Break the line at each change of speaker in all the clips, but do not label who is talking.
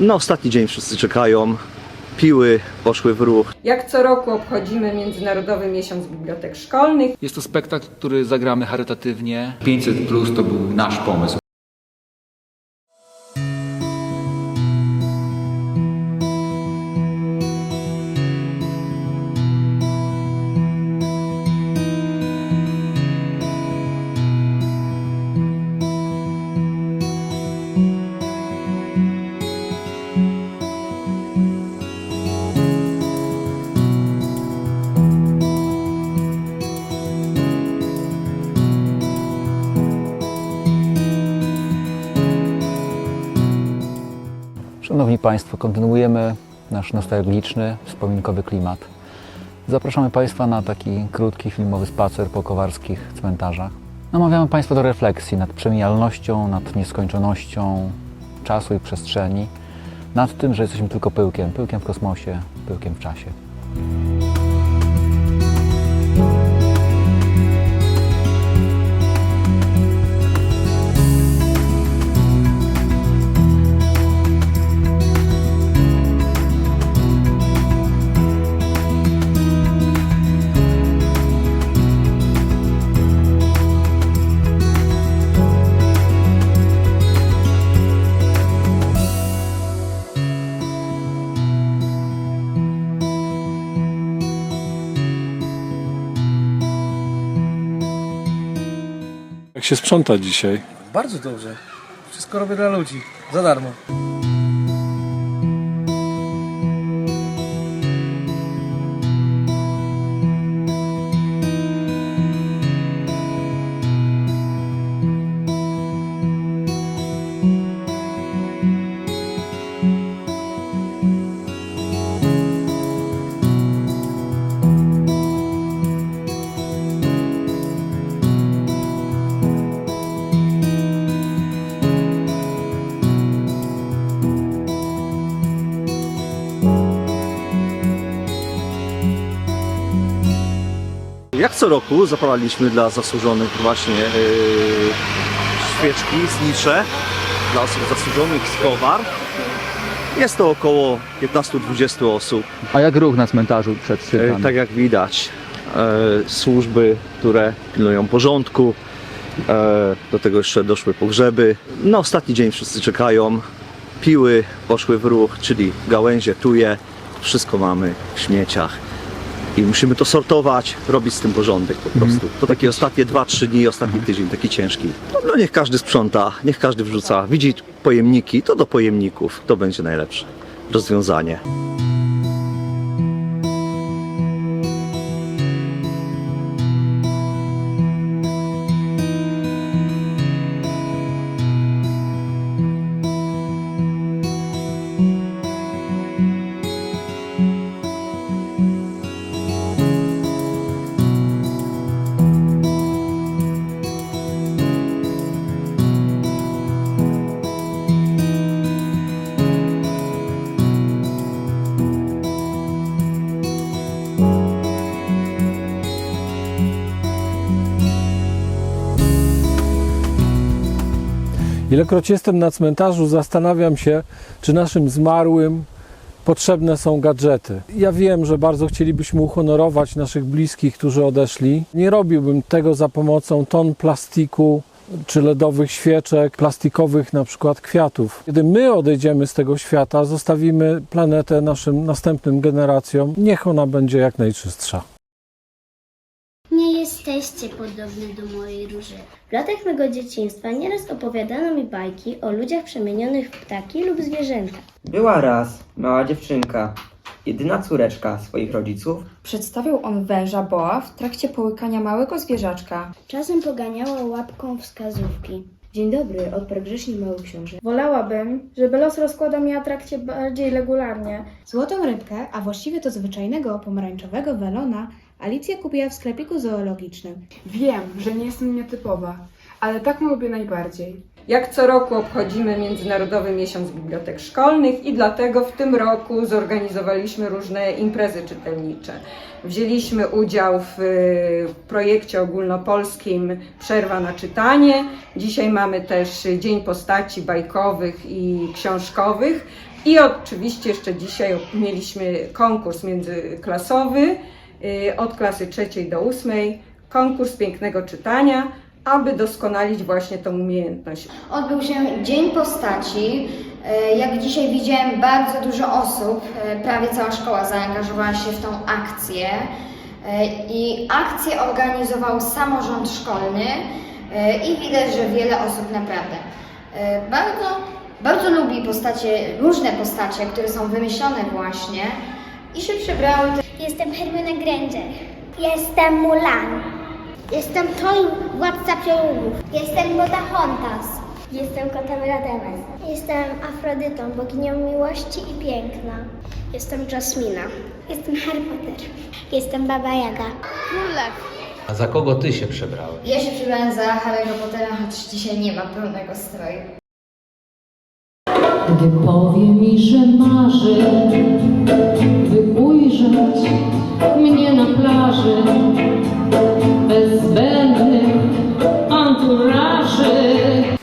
Na ostatni dzień wszyscy czekają. Piły poszły w ruch.
Jak co roku obchodzimy Międzynarodowy Miesiąc Bibliotek Szkolnych.
Jest to spektakl, który zagramy charytatywnie. 500 plus to był nasz pomysł.
Szanowni Państwo, kontynuujemy nasz nostalgiczny, wspominkowy klimat. Zapraszamy Państwa na taki krótki filmowy spacer po kowarskich cmentarzach. Namawiamy Państwa do refleksji nad przemijalnością, nad nieskończonością czasu i przestrzeni, nad tym, że jesteśmy tylko pyłkiem, pyłkiem w kosmosie, pyłkiem w czasie.
Się sprząta dzisiaj?
Bardzo dobrze. Wszystko robię dla ludzi. Za darmo.
Jak co roku zapalaliśmy dla zasłużonych właśnie yy, świeczki, znicze dla osób zasłużonych z Kowar. Jest to około 15-20 osób.
A jak ruch na cmentarzu przed
E,
świętami?
Tak jak widać, e, służby, które pilnują porządku. E, do tego jeszcze doszły pogrzeby. Na ostatni dzień wszyscy czekają. Piły poszły w ruch, czyli gałęzie, tuje. Wszystko mamy w śmieciach. I musimy to sortować, robić z tym porządek po prostu. To takie ostatnie 2-3 dni, ostatni tydzień, taki ciężki. No, no niech każdy sprząta, niech każdy wrzuca. Widzi pojemniki, to do pojemników. To będzie najlepsze rozwiązanie.
Ilekroć jestem na cmentarzu, zastanawiam się, czy naszym zmarłym potrzebne są gadżety. Ja wiem, że bardzo chcielibyśmy uhonorować naszych bliskich, którzy odeszli. Nie robiłbym tego za pomocą ton plastiku czy LEDowych świeczek, plastikowych na przykład kwiatów. Kiedy my odejdziemy z tego świata, zostawimy planetę naszym następnym generacjom. Niech ona będzie jak najczystsza.
Jesteście podobne do mojej róży. W latach mego dzieciństwa nieraz opowiadano mi bajki o ludziach przemienionych w ptaki lub zwierzęta.
Była raz mała dziewczynka, jedyna córeczka swoich rodziców.
Przedstawiał on węża boa w trakcie połykania małego zwierzaczka.
Czasem poganiała łapką wskazówki. Dzień dobry, odparł grzecznie mały książę.
Wolałabym, żeby los rozkładał mi atrakcje bardziej regularnie.
Złotą rybkę, a właściwie to zwyczajnego pomarańczowego welona, Alicja kupiła w sklepiku zoologicznym.
Wiem, że nie jestem nietypowa, ale tak lubię najbardziej.
Jak co roku obchodzimy Międzynarodowy Miesiąc Bibliotek Szkolnych i dlatego w tym roku zorganizowaliśmy różne imprezy czytelnicze. Wzięliśmy udział w y, projekcie ogólnopolskim Przerwa na czytanie. Dzisiaj mamy też Dzień Postaci Bajkowych i Książkowych. I oczywiście jeszcze dzisiaj mieliśmy konkurs międzyklasowy od klasy trzeciej do ósmej, konkurs pięknego czytania, aby doskonalić właśnie tą umiejętność.
Odbył się Dzień Postaci. E, Jak dzisiaj widziałem, bardzo dużo osób, e, prawie cała szkoła zaangażowała się w tą akcję. I akcję organizował samorząd szkolny i widać, że wiele osób naprawdę bardzo, bardzo lubi postacie, różne postacie, które są wymyślone właśnie i się przybrały.
Jestem Hermiona Granger. Jestem Mulan. Jestem Toy, władca piorunów. Jestem Pocahontas. Jestem kotem Rademes. Jestem Afrodytą, boginią miłości i piękna. Jestem Jasmina. Jestem Harry Potter. Jestem Baba Jaga. Królew.
A za kogo ty się przebrałeś?
Ja się przybrałem za Harry'ego Pottera, choć dzisiaj nie ma pełnego stroju.
Gdy powie mi, że marzy, by ujrzeć mnie na plaży, bez zbędnych anturaży.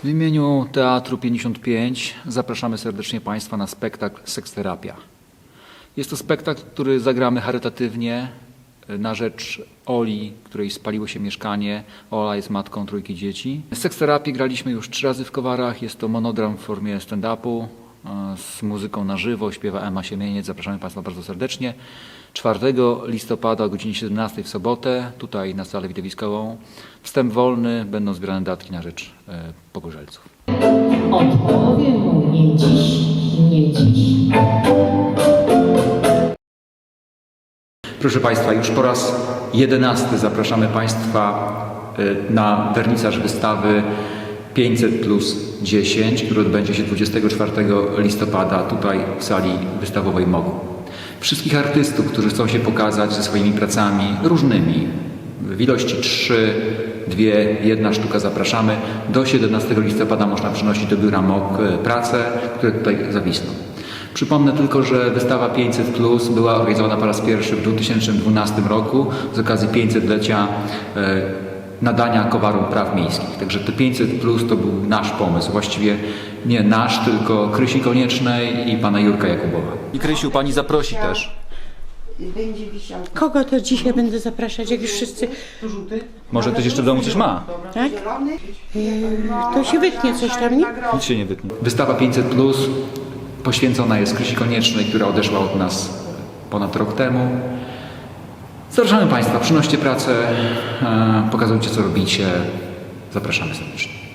W imieniu Teatru 55 zapraszamy serdecznie Państwa na spektakl Seksterapia. Jest to spektakl, który zagramy charytatywnie e, na rzecz Oli, której spaliło się mieszkanie. Ola jest matką trójki dzieci. Seksterapię graliśmy już trzy razy w Kowarach. Jest to monodram w formie stand-upu z muzyką na żywo. Śpiewa Ema Siemieniec. Zapraszamy Państwa bardzo serdecznie. 4 listopada o godzinie 17 w sobotę, tutaj na salę widowiskową. Wstęp wolny, będą zbierane datki na rzecz e, pogorzelców.
Odpowiem mu nie dziś, nie dziś.
Proszę Państwa, już po raz jedenasty zapraszamy Państwa y, na wernisaż wystawy 500 plus 10, który odbędzie się 24 listopada tutaj w sali wystawowej MOGU. Wszystkich artystów, którzy chcą się pokazać ze swoimi pracami różnymi, w ilości 3, 2, 1 sztuka zapraszamy. Do 17 listopada można przynosić do biura MOG y, prace, które tutaj zawisną. Przypomnę tylko, że wystawa 500 Plus była organizowana po raz pierwszy w 2012 roku z okazji 500-lecia e, nadania Kowarom Praw Miejskich. Także te 500 Plus to był nasz pomysł, właściwie nie nasz, tylko Krysi Koniecznej i pana Jurka Jakubowa. I Krysiu, pani zaprosi też.
Kogo to dzisiaj będę zapraszać, jak już wszyscy...
Może ktoś jeszcze w domu coś ma?
Tak? To się wytnie coś tam, nie?
Nic się nie wytnie. Wystawa 500 Plus poświęcona jest Krysi Koniecznej, która odeszła od nas ponad rok temu. Zapraszamy Państwa, przynoście pracę, e, pokazujcie co robicie. Zapraszamy serdecznie.